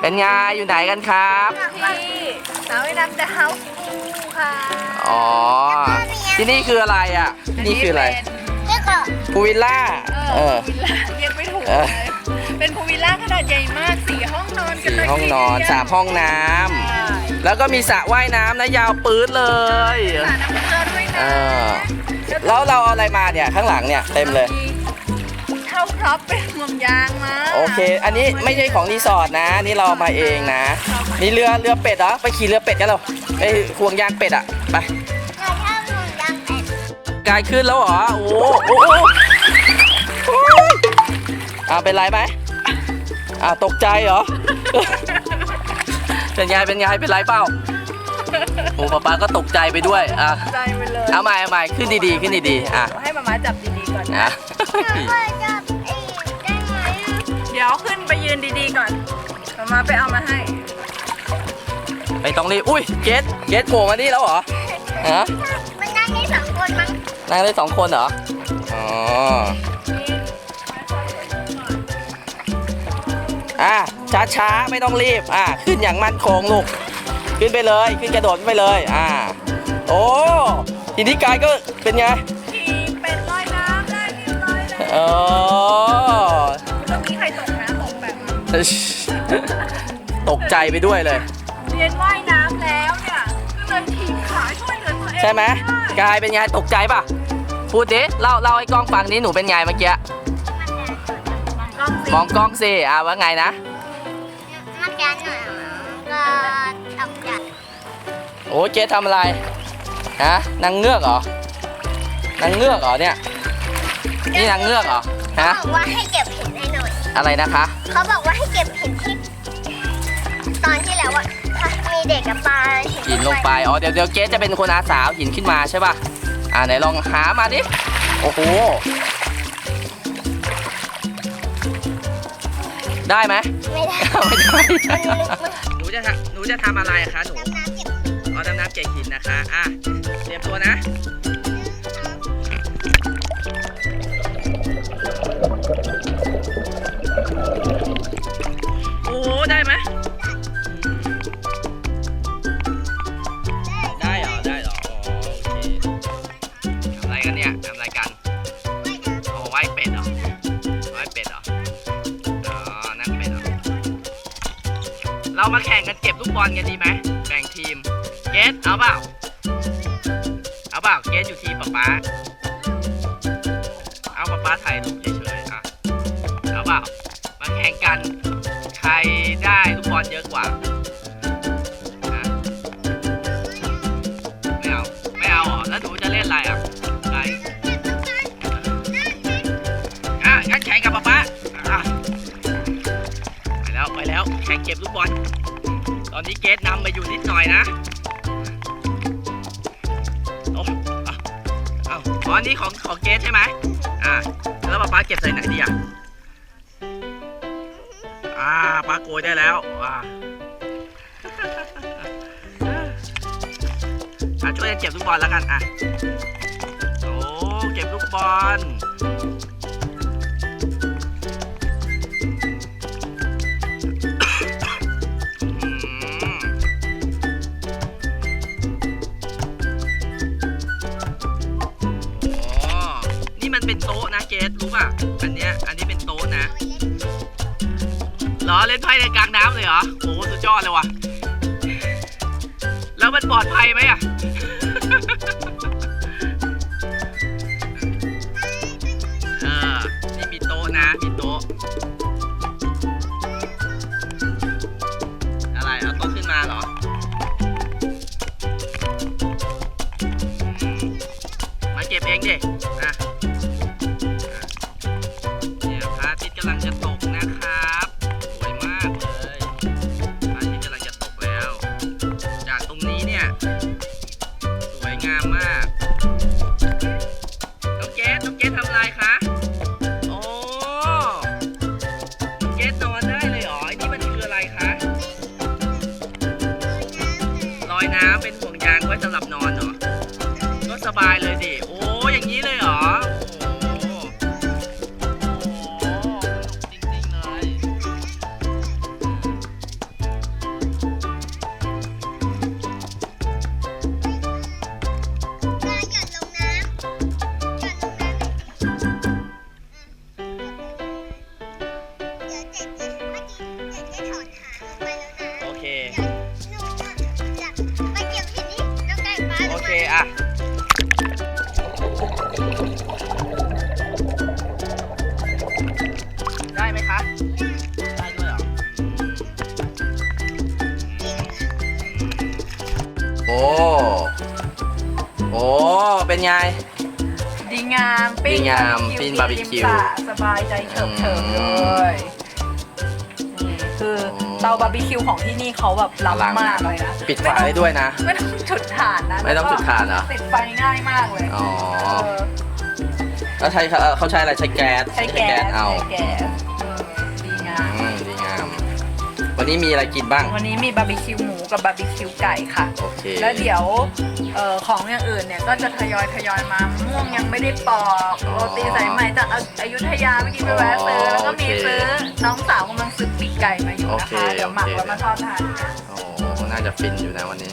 เป็นไงอยู่ไหนกันครับ ที่สาวว่ายน้ำดาวฟูค่ะอ๋อ ที่นี่คืออะไรอะ นี่คืออะไรนี่ก็พูลวิลล่า เอเอออพูลวิลล่าเรียกไม่ถูกเอเลอยเป็นพูลวิลล่าขนาดใหญ่มากสี่ห้องนอนกันสี่เลยห้องนอนสามห้องน้ำ ใช่แล้วก็มีสระว่ายน้ำนะยาวปื๊ดเลย สระน้ำเกลือด้วยเอนะอ แล้วเราเอาอะไรมาเนี่ย ข้างหลังเนี่ยเต็มเลยเท่า พร็อพเป็นห่วงยางมาโอเค อันนี้ไม่ใช่ของรีสอร์ทนะ นี่เราเอามาเองนะ นี่เรือเรือเป็ดเหรอ ไปขี่เรือเป็ดกันเราไปห่วงยางเป็ดอะ ไปเราชอบหนูดังเป็ดกายขึ้นแล้วเหรอ โอ้โหโอ้โหโอ้ยอ่าเป็นไรไหมอ่าตกใจเหรอ เป็นไงเป็นไงเป็นไรเปล่าโอ้ป๊าป๊าก็ตกใจไปด้วย อะ ใจไปเลยเอาใหม่เอาใหม่ขึ้นดีๆ ขึ้นดีๆ อะ ให้มาม่าจับดีๆก่อนนะพ่อจับอีกได้ไหมเดี๋ยวขึ้นไปยืนดีๆก่อนมาม่าไปเอามาให้ ไม่ต้องรีบอุ้ยเกตเกตโผล่มานี่แล้วเหรอฮะมันนั่งได้สองคนมั้งนั่งได้สองคนเหรออ๋ออะช้าช้าๆไม่ต้องรีบอะขึ้นอย่างมั่นคงลูกขึ้นไปเลยขึ้นกระโดดขึ้นไปเลยอ่าโอ้ทีนี้กายก็เป็นไงขี่เป็ดลอยน้ำได้ที่ลอยเลยเออ ตกใจไปด้วยเลย เรียนว่ายน้ำแล้วเนี่ย ก็เลยทีบขาช่วยเหลือตัวเองใช่ไหมด้กายเป็นไงตกใจป่ะ พูดดิเล่าเล่าให้กล้องฟังนี้หนูเป็นไงเมื่อกี้มองกล้องสิมองกล้องสิอ่าว่าไงนะมันจะหนูก็ตกใจโอ้เจ๊ทำอะไรฮะนางเงือกเหรอนางเงือกเหรอเนี่ย นี่นางเงือกเหรอฮะบอกว่าให้เก็บเห็ดให้หน่ อยอะไรนะคะ เขาบอกว่าให้เก็บเห็ดที่ตอนที่แล้วอะมีเด็กกับปลาหินลงไป อ๋อ เดี๋ยวเดี๋ยวเจ๊จะเป็นคนอาสาเอาหินขึ้นมาใช่ป่ะ อ่าไหนลองหามาดิ โอ้โห ได้ไหม ไม่ได้ ไม่ได้มันลึกมากหนูจะทำหนูจะทำอะไรคะหนู น้ำเก็บเอาดำน้ำเก่งหินนะคะ อะ เตรียมตัวนะ มาแข่งกันเก็บลูกบอลกันดีไหมแบ่งทีม เกสเอาเปล่า เอาเปล่า เกสอยู่ทีมป๊าป๊า เอาป๊าป๊าถ่ายรูปเฉยๆอะ เอาเปล่า มาแข่งกัน ใครได้ลูกบอลเยอะกว่าฮะไม่เอา ไม่เอาเหรอแล้วหนูจะเล่นอะไรอะอะไรอะงั้นแข่งกับป๊าป๊า ข่งเก็บลูกบอล ตอนนี้เกสนำไปอยู่นิดหน่อยนะโอ้อะเอ้าอ๋ออันนี้ของของเกสใช่ไหมอ่า แล้วป๊าป๊าเก็บใส่ไหนดีอะ อ่าป๊าโกยได้แล้ว อ่าช่วยเก็บลูกบอลแล้วกันอะ โอ้ เก็บลูกบอล อันเนี้ย อันนี้เป็นโต๊ะนะเหรอเล่นไพ่ในกลางน้ำเลยเหรอโอ้โหสุดยอดเลยว่ะ แล้วมันปลอดภัยไหมอะเออนี่มีโต๊ะนะ มีโต๊ะ โอเค โอเคอะ ได้ไหมคะได้ด้วยเหรอ โอ้ โอ้ เป็นไง งามปิ้งดีงามปิ้งบาร์บีคิวริมสระสบายใจเฉิบเฉิบเลยนี่คือเตาบาร์บีคิวของที่นี่เขาแบบอลังล้ำมากเลยนะปิดฝาได้ด้วยนะ ไม่ต้องจุดถ่านนะไม่ต้องจุดถ่านเหรอแล้วก็ติดไฟง่ายมากเลยอ๋อ เออแล้วใช้เขาเขาใช้อะไรใช้แก๊สใช้แก๊สเอาใช้แก๊ส วันนี้มีอะไรกินบ้าง วันนี้มีบาร์บีคิวหมูกับบาร์บีคิวไก่ค่ะ โอเคแล้วเดี๋ยวเอ่อของอย่างอื่นเนี่ยก็จะทยอยทยอยมามะม่วงยังไม่ได้ปอกอ๋อโรตีสายไหมจากออยุธยาเมื่อกี้ไปแวะซื้อแล้วก็มีโอเคซื้อน้องสาวกำลังซื้อปีกไก่มาอยู่โอนะเคคะเดี๋ยวหมักโอเค แล้วมาทอดทานกันโอ้น่าจะฟินอยู่นะวันนี้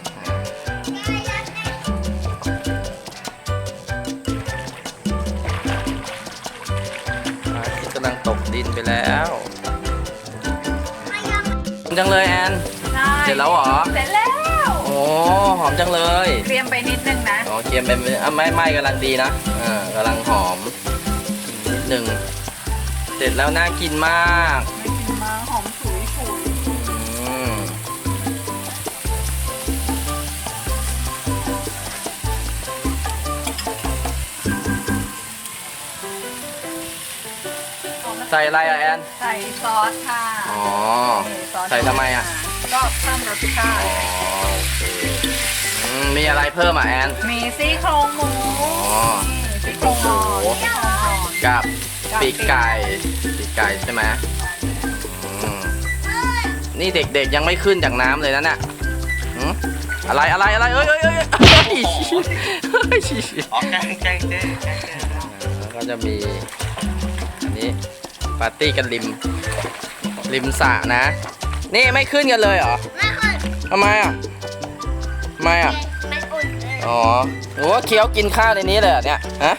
พระอาทิตย์กำลังตกดินไปแล้วหอม จังเลยแอนใช่เสร็จแล้วเหรอ เสร็จแล้ว โอ้หอมจังเลยเตรียมไปนิดนึงนะ อ๋อเคียมเป็นอะไม่ไม่กำลังดีนะอ่ากำลังหอมนิดหนึ่งเสร็จแล้วน่ากินมาก ไม่กินมาห ใส่อะไรอะแอน ใส่ซอสค่ะอ๋อนี่ซอสใส่ทำไมอะก็เพิ่มรสชาอ๋อติโอเคอืมมีอะไรเพิ่มอะแอน มีซี่โครงหมูอ๋อนี่ซี่โครงอ่อนโอ้โหซี่โครงอ่อนกับปีกไก่ ปีกไก่ใช่ไหมอืมนี่เด็กๆยังไม่ขึ้นจากน้ำเลยนะเนี่ยหืมอะไรอะไรอะไรเอ้ยเอ้ยเอ้ยเอ้ยเฮ้ย อ๋อแกงแกงเจ๊แกงเจ๊ แล้วก็จะมีอันนี้ ปาร์ตี้กันริม ริมสระนะ นี่ไม่ขึ้นกันเลยเหรอไม่ค่อยทำไมอะทำไมอะ มันอุ่นเลยอ๋อหนูว่าเคี้ยวกินข้าวในนี้เลยเหรอเนี่ย ฮะ